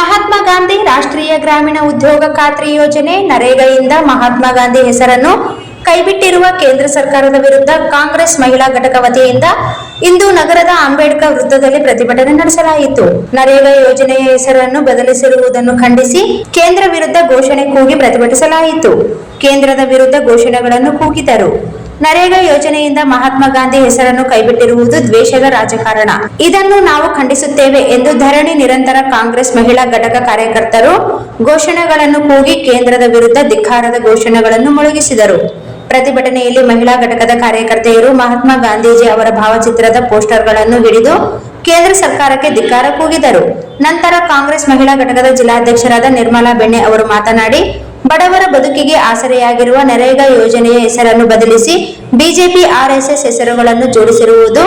ಗಾಂಧಿ ರಾಷ್ಟ್ರೀಯ ಗ್ರಾಮೀಣ ಉದ್ಯೋಗ ಖಾತ್ರಿ ಯೋಜನೆ ನರೇಗಾಯಿಂದ ಮಹಾತ್ಮ ಗಾಂಧಿ ಹೆಸರನ್ನು ಕೈಬಿಟ್ಟಿರುವ ಕೇಂದ್ರ ಸರ್ಕಾರದ ವಿರುದ್ಧ ಕಾಂಗ್ರೆಸ್ ಮಹಿಳಾ ಘಟಕ ವತಿಯಿಂದ ಇಂದು ನಗರದ ಅಂಬೇಡ್ಕರ್ ವೃತ್ತದಲ್ಲಿ ಪ್ರತಿಭಟನೆ ನಡೆಸಲಾಯಿತು. ನರೇಗಾ ಯೋಜನೆಯ ಹೆಸರನ್ನು ಬದಲಿಸಿರುವುದನ್ನು ಖಂಡಿಸಿ ಕೇಂದ್ರ ವಿರುದ್ಧ ಘೋಷಣೆ ಕೂಗಿ ಪ್ರತಿಭಟಿಸಲಾಯಿತು. ಕೇಂದ್ರದ ವಿರುದ್ಧ ಘೋಷಣೆಗಳನ್ನು ಕೂಗಿದರು. ನರೇಗಾ ಯೋಜನೆಯಿಂದ ಮಹಾತ್ಮ ಗಾಂಧಿ ಹೆಸರನ್ನು ಕೈಬಿಟ್ಟಿರುವುದು ದ್ವೇಷದ ರಾಜಕಾರಣ. ಇದನ್ನು ನಾವು ಖಂಡಿಸುತ್ತೇವೆ ಎಂದು ಧರಣಿ ನಿರಂತರ ಕಾಂಗ್ರೆಸ್ ಮಹಿಳಾ ಘಟಕ ಕಾರ್ಯಕರ್ತರು ಘೋಷಣೆಗಳನ್ನು ಕೂಗಿ ಕೇಂದ್ರದ ವಿರುದ್ಧ ಧಿಕ್ಕಾರದ ಘೋಷಣೆಗಳನ್ನು ಮೊಳಗಿಸಿದರು. ಪ್ರತಿಭಟನೆಯಲ್ಲಿ ಮಹಿಳಾ ಘಟಕದ ಕಾರ್ಯಕರ್ತೆಯರು ಮಹಾತ್ಮ ಗಾಂಧೀಜಿ ಅವರ ಭಾವಚಿತ್ರದ ಪೋಸ್ಟರ್ಗಳನ್ನು ಹಿಡಿದು ಕೇಂದ್ರ ಸರ್ಕಾರಕ್ಕೆ ಧಿಕ್ಕಾರ ಕೂಗಿದರು. ನಂತರ ಕಾಂಗ್ರೆಸ್ ಮಹಿಳಾ ಘಟಕದ ಜಿಲ್ಲಾಧ್ಯಕ್ಷರಾದ ನಿರ್ಮಲಾ ಬೆಣ್ಣೆ ಅವರು ಮಾತನಾಡಿ ಬಡವರ ಬದುಕಿಗೆ ಆಸರೆಯಾಗಿರುವ ನರೇಗಾ ಯೋಜನೆಯ ಹೆಸರನ್ನು ಬದಲಿಸಿ ಬಿಜೆಪಿ ಆರ್ಎಸ್ಎಸ್ ಹೆಸರುಗಳನ್ನು ಜೋಡಿಸಿರುವುದು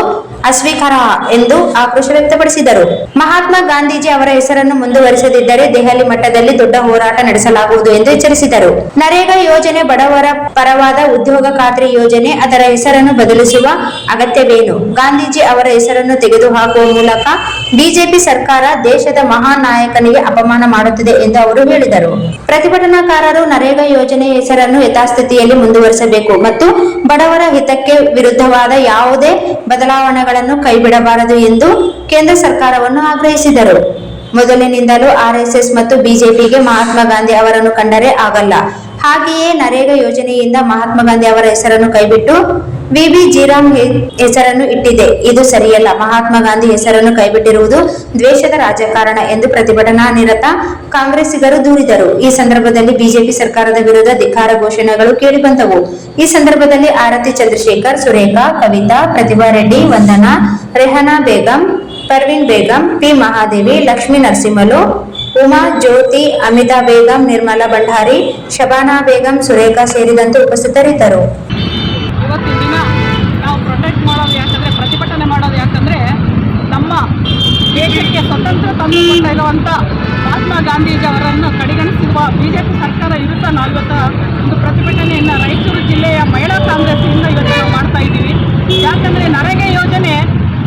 ಅಸ್ವೀಕಾರ ಎಂದು ಆಕ್ರೋಶ ವ್ಯಕ್ತಪಡಿಸಿದರು. ಮಹಾತ್ಮ ಗಾಂಧೀಜಿ ಅವರ ಹೆಸರನ್ನು ಮುಂದುವರಿಸದಿದ್ದರೆ ದೆಹಲಿ ಮಟ್ಟದಲ್ಲಿ ದೊಡ್ಡ ಹೋರಾಟ ನಡೆಸಲಾಗುವುದು ಎಂದು ಎಚ್ಚರಿಸಿದರು. ನರೇಗಾ ಯೋಜನೆ ಬಡವರ ಪರವಾದ ಉದ್ಯೋಗ ಖಾತ್ರಿ ಯೋಜನೆ, ಅದರ ಹೆಸರನ್ನು ಬದಲಿಸುವ ಅಗತ್ಯವೇನು? ಗಾಂಧೀಜಿ ಅವರ ಹೆಸರನ್ನು ತೆಗೆದುಹಾಕುವ ಮೂಲಕ ಬಿಜೆಪಿ ಸರ್ಕಾರ ದೇಶದ ಮಹಾನ್ ನಾಯಕನಿಗೆ ಅಪಮಾನ ಮಾಡುತ್ತಿದೆ ಎಂದು ಅವರು ಹೇಳಿದರು. ಪ್ರತಿಭಟನಾಕಾರರು ನರೇಗಾ ಯೋಜನೆ ಹೆಸರನ್ನು ಯಥಾಸ್ಥಿತಿಯಲ್ಲಿ ಮುಂದುವರಿಸಬೇಕು ಮತ್ತು ಬಡವರ ಹಿತಕ್ಕೆ ವಿರುದ್ಧವಾದ ಯಾವುದೇ ಬದಲಾವಣೆಗಳನ್ನು ಕೈಬಿಡಬಾರದು ಎಂದು ಕೇಂದ್ರ ಸರ್ಕಾರವನ್ನು ಆಗ್ರಹಿಸಿದರು. ಮೊದಲಿನಿಂದಲೂ ಆರ್ಎಸ್ಎಸ್ ಮತ್ತು ಬಿಜೆಪಿಗೆ ಮಹಾತ್ಮ ಗಾಂಧಿ ಅವರನ್ನು ಕಂಡರೆ ಆಗಲ್ಲ. ಹಾಗೆಯೇ ನರೇಗಾ ಯೋಜನೆಯಿಂದ ಮಹಾತ್ಮ ಗಾಂಧಿ ಅವರ ಹೆಸರನ್ನು ಕೈಬಿಟ್ಟು ವಿಬಿ ಜೀರಾಮ್ ಹೆ- ಹೆಸರನ್ನು ಇಟ್ಟಿದೆ. ಇದು ಸರಿಯಲ್ಲ. ಮಹಾತ್ಮ ಗಾಂಧಿ ಹೆಸರನ್ನು ಕೈಬಿಟ್ಟಿರುವುದು ದ್ವೇಷದ ರಾಜಕಾರಣ ಎಂದು ಪ್ರತಿಭಟನಾ ನಿರತ ಕಾಂಗ್ರೆಸ್ಸಿಗರು ದೂರಿದರು. ಈ ಸಂದರ್ಭದಲ್ಲಿ ಬಿಜೆಪಿ ಸರ್ಕಾರದ ವಿರುದ್ಧ ಧಿಕ್ಕಾರ ಘೋಷಣೆಗಳು ಕೇಳಿಬಂದವು. ಈ ಸಂದರ್ಭದಲ್ಲಿ ಆರತಿ ಚಂದ್ರಶೇಖರ್, ಸುರೇಖಾ, ಕವಿತಾ, ಪ್ರತಿಭಾ ರೆಡ್ಡಿ, ವಂದನಾ, ರೆಹನಾ ಬೇಗಂ, ಪರ್ವಿನ್ ಬೇಗಂ, ಪಿ ಮಹಾದೇವಿ, ಲಕ್ಷ್ಮೀ ನರಸಿಂಹಲು, ಉಮಾ ಜ್ಯೋತಿ, ಅಮಿತಾ ಬೇಗಂ, ನಿರ್ಮಲಾ ಭಂಡಾರಿ, ಶಬಾನಾ ಬೇಗಂ, ಸುರೇಖಾ ಸೇರಿದಂತೆ ಉಪಸ್ಥಿತರಿದ್ದರು. ದೇಶಕ್ಕೆ ಸ್ವತಂತ್ರ ತಂದು ಕೊಡ್ತಾ ಇರುವಂಥ ಮಹಾತ್ಮ ಗಾಂಧೀಜಿ ಅವರನ್ನು ಕಡೆಗಣಿಸಿರುವ ಬಿಜೆಪಿ ಸರ್ಕಾರ ವಿರುದ್ಧ ನಾಲ್ವತ್ತ ಒಂದು ಪ್ರತಿಭಟನೆಯನ್ನು ರಾಯಚೂರು ಜಿಲ್ಲೆಯ ಮಹಿಳಾ ಕಾಂಗ್ರೆಸ್ಸಿಂದ ಇವತ್ತು ನಾವು ಮಾಡ್ತಾ ಇದ್ದೀವಿ. ಯಾಕಂದರೆ ನರೇಗಾ ಯೋಜನೆ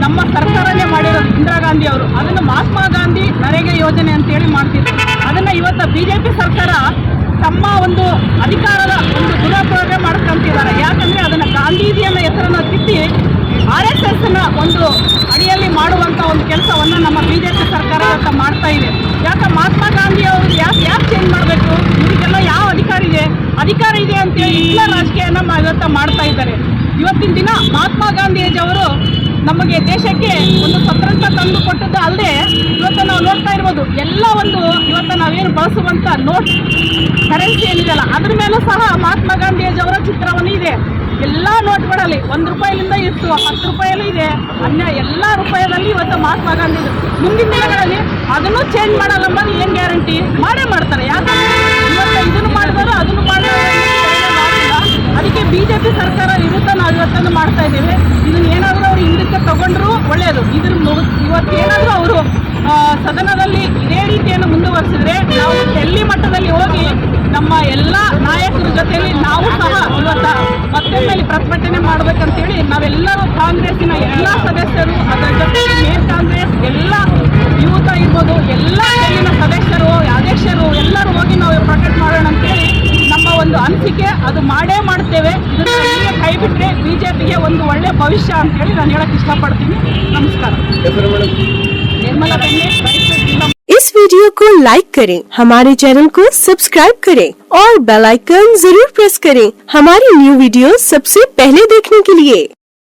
ನಮ್ಮ ಸರ್ಕಾರನೇ ಮಾಡಿರೋದು ಇಂದಿರಾ ಗಾಂಧಿ ಅವರು, ಅದನ್ನು ಮಹಾತ್ಮ ಗಾಂಧಿ ನರೇಗಾ ಯೋಜನೆ ಅಂತೇಳಿ ಮಾಡ್ತಿದ್ರು. ಅದನ್ನು ಇವತ್ತು ಬಿಜೆಪಿ ಸರ್ಕಾರ ತಮ್ಮ ಒಂದು ಅಧಿಕಾರದ ಒಂದು ದುರುಪಯೋಗ ಮಾಡ್ಕೊಂತಿದ್ದಾರೆ ಯಾಕಂದ್ರೆ ಅದನ್ನ ಗಾಂಧೀಜಿಯನ್ನ ಹೆಸರನ್ನ ತಿದ್ದಿ ಆರ್ ಎಸ್ ಎಸ್ನ ಒಂದು ಅಡಿಯಲ್ಲಿ ಮಾಡುವಂತ ಒಂದು ಕೆಲಸವನ್ನ ನಮ್ಮ ಬಿಜೆಪಿ ಸರ್ಕಾರ ಇವತ್ತು ಮಾಡ್ತಾ ಇದೆ ಯಾಕೆ ಮಹಾತ್ಮ ಗಾಂಧಿ ಅವರು ಯಾಕೆ ಯಾಕೆ ಚೇಂಜ್ ಮಾಡಬೇಕು? ಇವರಿಗೆಲ್ಲ ಯಾವ ಅಧಿಕಾರ ಇದೆ? ಅಧಿಕಾರ ಇದೆ ಅಂತೇಳಿ ಇಲ್ಲ ರಾಜಕೀಯನ ಇವತ್ತು ಮಾಡ್ತಾ ಇದ್ದಾರೆ. ಇವತ್ತಿನ ದಿನ ಮಹಾತ್ಮ ಗಾಂಧೀಜಿ ಅವರು ನಮಗೆ ದೇಶಕ್ಕೆ ಒಂದು ಸ್ವತಂತ್ರ ತಂದು ಕೊಟ್ಟದ್ದು ಅಲ್ಲದೆ ಇವತ್ತು ನಾವು ನೋಡ್ತಾ ಇರ್ಬೋದು, ಎಲ್ಲ ಒಂದು ಇವತ್ತು ನಾವೇನು ಬಳಸುವಂತ ನೋಟ್ ಕರೆನ್ಸಿ ಏನಿದೆಯಲ್ಲ, ಅದ್ರ ಮೇಲೂ ಸಹ ಮಹಾತ್ಮ ಗಾಂಧಿಯವರ ಚಿತ್ರವನ್ನು ಇದೆ. ಎಲ್ಲ ನೋಟ್ಗಳಲ್ಲಿ ಒಂದು ರೂಪಾಯಿಯಿಂದ ಇತ್ತು, ಹತ್ತು ರೂಪಾಯಲ್ಲೂ ಇದೆ. ಅನ್ಯ ಎಲ್ಲ ರೂಪಾಯಿಯಲ್ಲಿ ಇವತ್ತು ಮಹಾತ್ಮ ಗಾಂಧಿ. ಮುಂದಿನ ದಿನಗಳಲ್ಲಿ ಅದನ್ನು ಚೇಂಜ್ ಮಾಡಲ್ಲ ಏನು ಗ್ಯಾರಂಟಿ ಮಾಡೇ ಮಾಡ್ತಾರೆ. ಯಾಕಂದ್ರೆ ಇವತ್ತು ಇದನ್ನು ಮಾಡಿದ್ರು ಅದನ್ನು ಮಾಡಿದ್ರು ಅದಕ್ಕೆ ಬಿ ಜೆ ಪಿ ಸರ್ಕಾರ ವಿರುದ್ಧ ನಾವು ಇವತ್ತನ್ನು ಮಾಡ್ತಾ ಇದ್ದೇವೆ. ಇದನ್ನು ತಗೊಂಡ್ರು ಒಳ್ಳೆಯದು ಇದ್ರ ಮುಗ್- ಇವತ್ತು ಏನಾದರೂ ಅವರು ಸದನದಲ್ಲಿ ಇದೇ ರೀತಿಯನ್ನು ಮುಂದುವರಿಸಿದ್ರೆ ನಾವು ಡೆಲ್ಲಿ ಮಟ್ಟದಲ್ಲಿ ಹೋಗಿ ನಮ್ಮ ಎಲ್ಲ ನಾಯಕರ ಜೊತೆಯಲ್ಲಿ ನಾವು ಸಹ ಇವತ್ತ ಮತ್ತೊಮ್ಮೆ ಇಲ್ಲಿ ಪ್ರತಿಭಟನೆ ಮಾಡಬೇಕಂತೇಳಿ ನಾವೆಲ್ಲರೂ ಕಾಂಗ್ರೆಸ್ಸಿನ ಎಲ್ಲ ಸದಸ್ಯರು, ಅದರ ಜೊತೆ ಮೇಲ್ ಕಾಂಗ್ರೆಸ್, ಎಲ್ಲ ಯೂತ್ ಇರ್ಬೋದು, ಎಲ್ಲ ಇಲ್ಲಿನ ಸದಸ್ಯರು, ಅಧ್ಯಕ್ಷರು, ಎಲ್ಲರೂ ಹೋಗಿ ನಾವು ಪ್ರೊಟೆಕ್ಟ್ ಮಾಡೋಣ ಅಂತೇಳಿ ನಮ್ಮ ಒಂದು ಅನಿಸಿಕೆ, ಅದು ಮಾಡೇ ಮಾಡ್ತೇವೆ. ಹೀಗೆ ಕೈ ಬಿಟ್ಟರೆ ಬಿ ಜೆ ಪಿಗೆ ಒಂದು ಒಳ್ಳೆ ಭವಿಷ್ಯ ಅಂತೇಳಿ ನಾನು ಹೇಳಕ್ಕೆ ಇಷ್ಟಪಡ್ತೀನಿ ನಮಸ್ಕಾರ ನಿರ್ಮಲಾ ಬೆಣ್ಣೆ ರಾಯಚೂರು ಜಿಲ್ಲಾ इस वीडियो को लाइक करें हमारे चैनल को सब्सक्राइब करें और बेल आइकन जरूर प्रेस करें हमारी न्यू वीडियो सबसे पहले देखने के लिए